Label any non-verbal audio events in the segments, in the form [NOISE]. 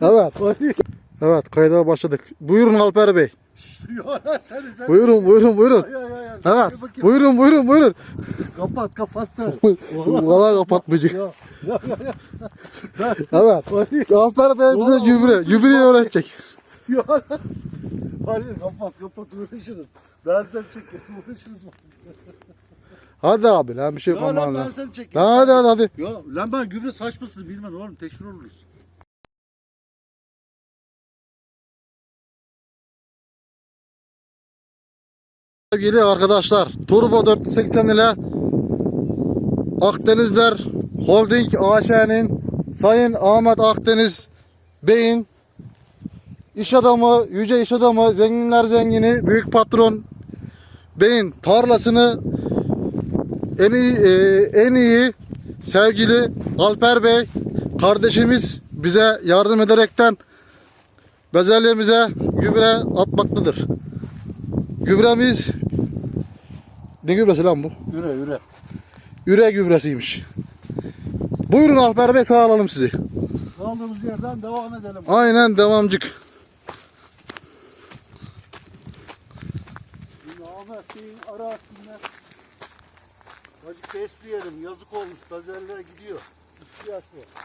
Evet. Evet kayda başladık. Buyurun Alper Bey. Buyurun buyurun buyurun. Evet. Buyurun buyurun buyurun. Kapat kapat sen. Valla kapatmayacak. Evet. Alper Bey bize gübre, gübreyi öğretecek. Hayır kapat kapat uğraşırız. Ben sen çekeyim uğraşırız. Hadi abi lan bir şey Ya lan yapmam ben seni çekeyim. Hadi hadi hadi. Ya lan ben gübre saçmasını bilmem oğlum teşhir oluruz. Sevgili arkadaşlar, Turbo 480 ile Akdenizler Holding AŞ'nin Sayın Ahmet Akdeniz Bey'in iş adamı, yüce iş adamı, zenginler zengini, büyük patron Bey'in tarlasını en iyi, e, en iyi sevgili Alper Bey kardeşimiz bize yardım ederekten bezelyemize gübre atmaktadır. Gübremiz ne gübresi lan bu? Yürü yürü. Üre gübresiymiş. Buyurun Alper Bey sağ alalım sizi. Kaldığımız yerden devam edelim. Aynen devamcık. Ahmet Bey'in arasından Acık besleyelim. Yazık olmuş. Bezeller gidiyor. İhtiyaç var.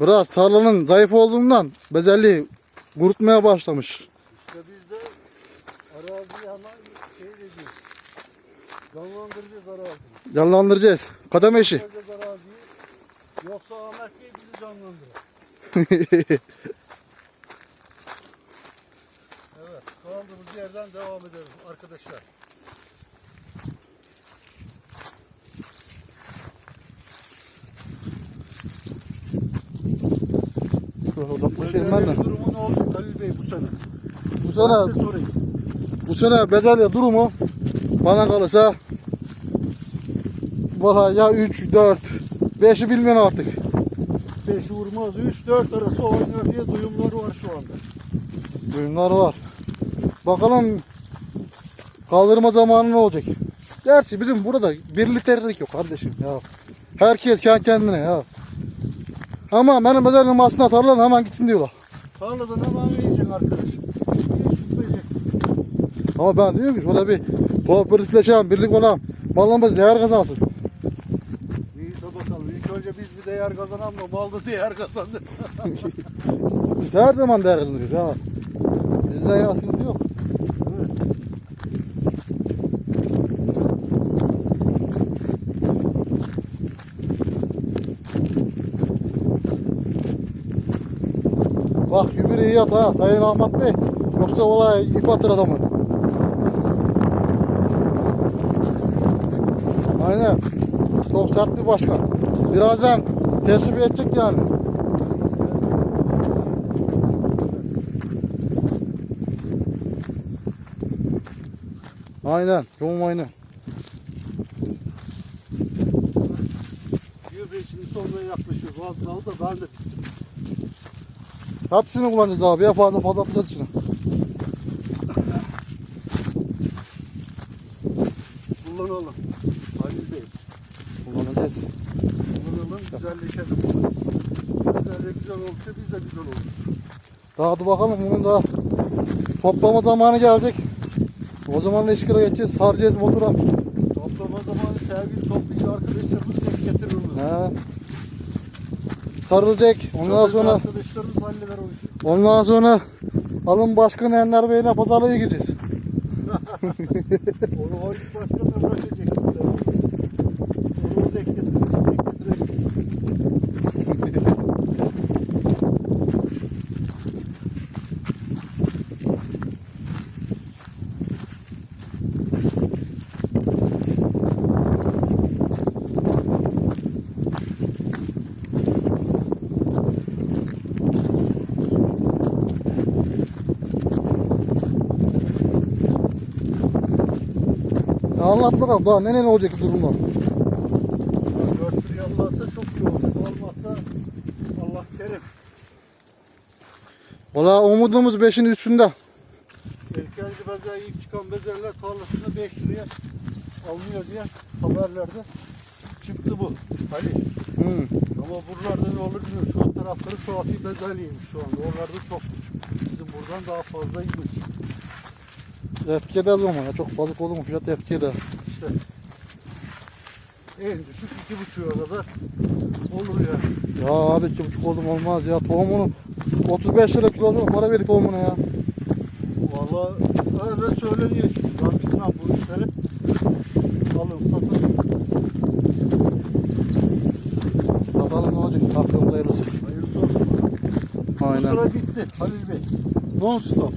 Biraz tarlanın zayıf olduğundan bezelliği kurutmaya başlamış. İşte biz de araziyi hemen. Canlandıracağız araziyi. Canlandıracağız. Kadem eşi. Yoksa Ahmet Bey bizi canlandırır. [LAUGHS] Evet. Kaldığımız yerden devam edelim arkadaşlar. Uzaklaşayım ben de. Durumu ne oldu Halil Bey bu sene? Bu Ben sene, size sorayım. bu sene bezelye durumu bana kalırsa valla ya 3, 4, 5'i bilmiyorum artık. 5 vurmaz 3-4 arası oynuyor diye duyumları var şu anda. Duyumlar var. Bakalım kaldırma zamanı ne olacak? Gerçi bizim burada birliktelik yok kardeşim ya. Herkes kendi kendine ya. Ama benim bezelyenim aslında tarladan hemen gitsin diyorlar. Tarladan hemen yiyeceksin arkadaş. Ama ben diyorum ki şöyle bir kooperatifleşelim, birlik olalım. Malımız değer kazansın. İyiyse bakalım. İlk önce biz bir değer kazanalım da mal da değer kazandı. [LAUGHS] Biz her zaman değer kazanıyoruz ya. Bizde ya sıkıntı yok. Bak gübre iyi at ha Sayın Ahmet Bey. Yoksa olay ip atır adamı. Aynen. Çok sert bir başkan. Birazdan teslim edecek yani. Aynen. Yoğun için sonuna yaklaşıyor. Az kaldı da ben de Hepsini kullanacağız abi. Ya fazla fazla atacağız içine. kullanalım. Kullanacağız. Kullanalım. Güzelleşelim. Güzel güzel olursa biz de güzel olur. Daha hadi bakalım bunun da toplama zamanı gelecek. O zaman işkire geçeceğiz. Saracağız motora. Toplama zamanı sevgili toplayıcı arkadaşlarımız tek getirir onu. He. Sarılacak. Ondan Çadırcı sonra Arkadaşlarımız halleder o işi. ondan sonra alın başkanı Enler Bey'le pazarlığa gireceğiz. [LAUGHS] Onu Halit Başkan'la bırakacaksın sen. Onu bekletiririz. Bekletiririz. Ya anlat bakalım daha ne ne olacak durumlar. Dört bir yollarsa çok iyi olur. Olmazsa Allah kerim. Valla umudumuz 5'in üstünde. Erkenci bezer ilk çıkan bezerler tarlasında 5 liraya alınıyor diye haberlerde çıktı bu. Ali Hı. Ama buralarda ne olur bilmiyorum. Şu tarafları Suafi bezelyeymiş şu anda. Oralarda çok küçük. Bizim buradan daha fazlaymış. Etki eder o zaman ya. Çok balık olur mu? Fiyat etki eder. İşte en düşük iki buçuğa kadar olur yani. Ya abi iki buçuk oldum olmaz ya. Tohumunu 35 lira kilo para verdik tohumuna ya. Valla öyle söyleniyor. Ben bilmem bu işleri. Alın satın. Bakalım ne olacak. Hakkımız hayırlısı. Hayırlısı olsun. Bu Aynen. sıra bitti Halil Bey. Non stop.